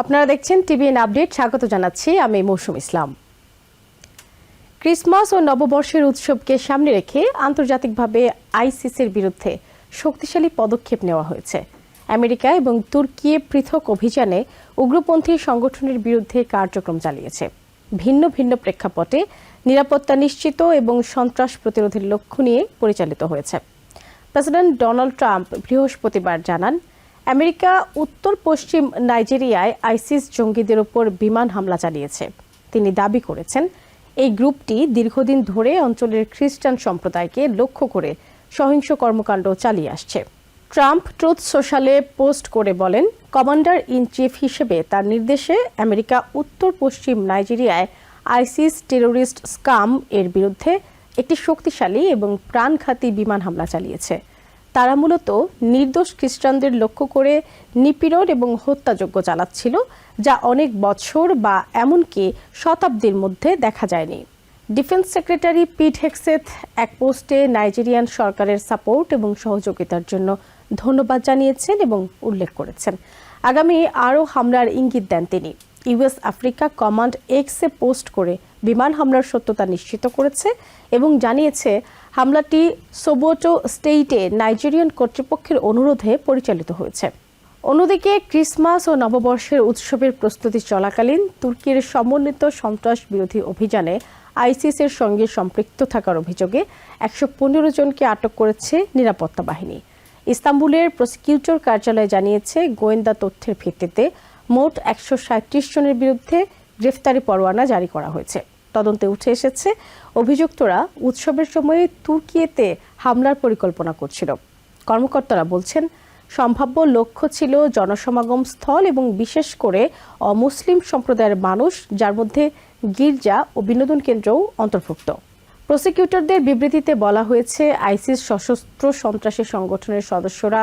আপনারা দেখছেন TVN update. স্বাগত জানাচ্ছি, আমি মৌসুম ইসলাম। ক্রিসমাস ও নববর্ষের উৎসবকে সামনে রেখে আন্তর্জাতিকভাবে আইসিসির বিরুদ্ধে শক্তিশালী পদক্ষেপ নেওয়া হয়েছে। আমেরিকা এবং তুর্কি পৃথক অভিযানে উগ্রপন্থী সংগঠনের বিরুদ্ধে কার্যক্রম চালিয়েছে। ভিন্ন ভিন্ন প্রেক্ষাপটে নিরাপত্তা নিশ্চিত এবং সন্ত্রাস প্রতিরোধের লক্ষ্য নিয়ে পরিচালিত হয়েছে। প্রেসিডেন্ট ডোনাল্ড ট্রাম্প বৃহস্পতিবার জানান আমেরিকা উত্তর পশ্চিম নাইজেরিয়ায় আইসিস জঙ্গিদের উপর বিমান হামলা চালিয়েছে। তিনি দাবি করেছেন, এই গ্রুপটি দীর্ঘদিন ধরে অঞ্চলের খ্রিস্টান সম্প্রদায়কে লক্ষ্য করে সহিংস কর্মকাণ্ড চালিয়ে আসছে। ট্রাম্প ট্রুথ সোশ্যালে পোস্ট করে বলেন, কমান্ডার ইন চিফ হিসেবে তার নির্দেশে আমেরিকা উত্তর পশ্চিম নাইজেরিয়ায় আইসিস টেরোরিস্ট স্কাম এর বিরুদ্ধে একটি শক্তিশালী এবং প্রাণঘাতী বিমান হামলা চালিয়েছে। তারা মূলত নির্দোষ খ্রিস্টানদের লক্ষ্য করে নিপীড়ন এবং হত্যাযজ্ঞ চালাচ্ছিল, যা অনেক বছর বা এমনকি শতাব্দীর মধ্যে দেখা যায়নি। ডিফেন্স সেক্রেটারি পিট হেক্সেথ এক পোস্টে নাইজেরিয়ান সরকারের সাপোর্ট এবং সহযোগিতার জন্য ধন্যবাদ জানিয়েছেন এবং উল্লেখ করেছেন। আগামী আরও হামলার ইঙ্গিত দেন তিনি। ইউএস আফ্রিকা কমান্ড এক্সে পোস্ট করে বিমান হামলার সত্যতা নিশ্চিত করেছে এবং জানিয়েছে, হামলাটি সোবোটো স্টেটে নাইজেরিয়ান কর্তৃপক্ষের অনুরোধে পরিচালিত হয়েছে। অন্যদিকে, ক্রিসমাস ও নববর্ষের উৎসবের প্রস্তুতি চলাকালীন তুর্কির সমন্বিত সন্ত্রাস বিরোধী অভিযানে আইসিসের সঙ্গে সম্পৃক্ত থাকার অভিযোগে একশো পনেরো জনকে আটক করেছে নিরাপত্তা বাহিনী। ইস্তাম্বুলের প্রসিকিউটর কার্যালয় জানিয়েছে, গোয়েন্দা তথ্যের ভিত্তিতে মোট একশো জনের বিরুদ্ধে গ্রেফতারি পরোয়ানা জারি করা হয়েছে। তদন্তে উঠে এসেছে, অভিযুক্তরা উৎসবের সময়ে তুর্কিয়েতে হামলার পরিকল্পনা করছিল। কর্মকর্তারা বলছেন, সম্ভাব্য লক্ষ্য ছিল জনসমাগম স্থল এবং বিশেষ করে অমুসলিম সম্প্রদায়ের মানুষ, যার মধ্যে গির্জা ও বিনোদন কেন্দ্রও অন্তর্ভুক্ত। প্রসিকিউটরদের বিবৃতিতে বলা হয়েছে, আইসিস সশস্ত্র সন্ত্রাসী সংগঠনের সদস্যরা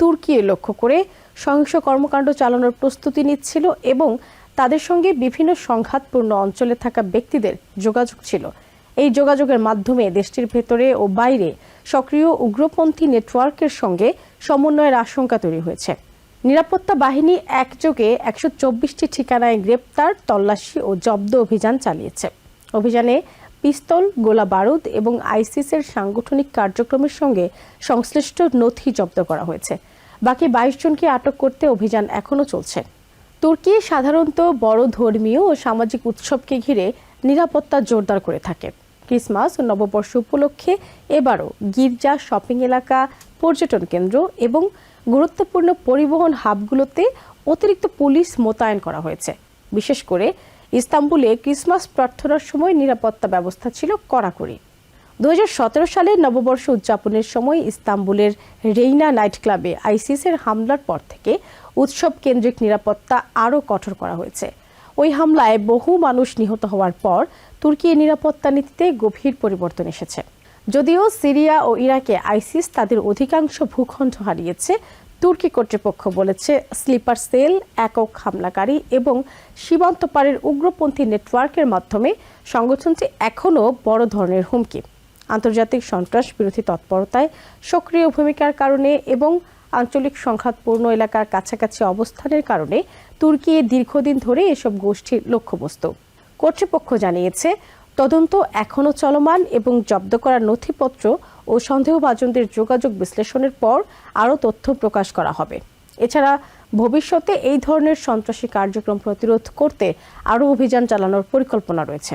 তুর্কি লক্ষ্য করে সহিংস কর্মকাণ্ড চালানোর প্রস্তুতি নিচ্ছিল এবং তাদের সঙ্গে বিভিন্ন সংঘাতপূর্ণ অঞ্চলে থাকা ব্যক্তিদের যোগাযোগ ছিল। এই যোগাযোগের মাধ্যমে দেশটির ভেতরে ও বাইরে সক্রিয় উগ্রপন্থী নেটওয়ার্কের সঙ্গে সমন্বয়ের আশঙ্কা তৈরি হয়েছে। নিরাপত্তা বাহিনী একযোগে একশো চব্বিশটি ঠিকানায় গ্রেপ্তার, তল্লাশি ও জব্দ অভিযান চালিয়েছে। অভিযানে পিস্তল গোলা বারুদ এবং আইসিসের সাংগঠনিক কার্যক্রমের সঙ্গে সংশ্লিষ্ট নথি জব্দ করা হয়েছে। বাকি বাইশ জনকে আটক করতে অভিযান এখনও চলছে। তুর্কি সাধারণত বড় ধর্মীয় ও সামাজিক উৎসবকে ঘিরে নিরাপত্তা জোরদার করে থাকে। ক্রিসমাস ও নববর্ষ উপলক্ষে এবারও গির্জা, শপিং এলাকা, পর্যটন কেন্দ্র এবং গুরুত্বপূর্ণ পরিবহন হাবগুলোতে অতিরিক্ত পুলিশ মোতায়েন করা হয়েছে। বিশেষ করে ইস্তাম্বুলে ক্রিসমাস প্রার্থনার সময় নিরাপত্তা ব্যবস্থা ছিল কড়াকড়ি। দু হাজার সতেরো সালে নববর্ষ উদযাপনের সময় ইস্তাম্বুলের রেইনা নাইট ক্লাবে আইসিসের হামলার পর থেকে উৎসব কেন্দ্রিক নিরাপত্তা আরও কঠোর করা হয়েছে। ওই হামলায় বহু মানুষ নিহত হওয়ার পর তুর্কির নিরাপত্তা নীতিতে গভীর পরিবর্তন এসেছে। যদিও সিরিয়া ও ইরাকে আইসিস তাদের অধিকাংশ ভূখণ্ড হারিয়েছে, তুর্কি কর্তৃপক্ষ বলেছে স্লিপার সেল, একক হামলাকারী এবং সীমান্ত পারের উগ্রপন্থী নেটওয়ার্কের মাধ্যমে সংগঠনটি এখনও বড় ধরনের হুমকি। আন্তর্জাতিক সন্ত্রাস বিরোধী তৎপরতায় সক্রিয় ভূমিকার কারণে এবং আঞ্চলিক সংঘাতপূর্ণ এলাকার কাছাকাছি অবস্থানের কারণে তুর্কি দীর্ঘদিন ধরে এসব গোষ্ঠীর লক্ষ্যবস্তু। কর্তৃপক্ষ জানিয়েছে, তদন্ত এখনও চলমান এবং জব্দ করা নথিপত্র ও সন্দেহভাজনদের যোগাযোগ বিশ্লেষণের পর আরও তথ্য প্রকাশ করা হবে। এছাড়া, ভবিষ্যতে এই ধরনের সন্ত্রাসী কার্যক্রম প্রতিরোধ করতে আরও অভিযান চালানোর পরিকল্পনা রয়েছে।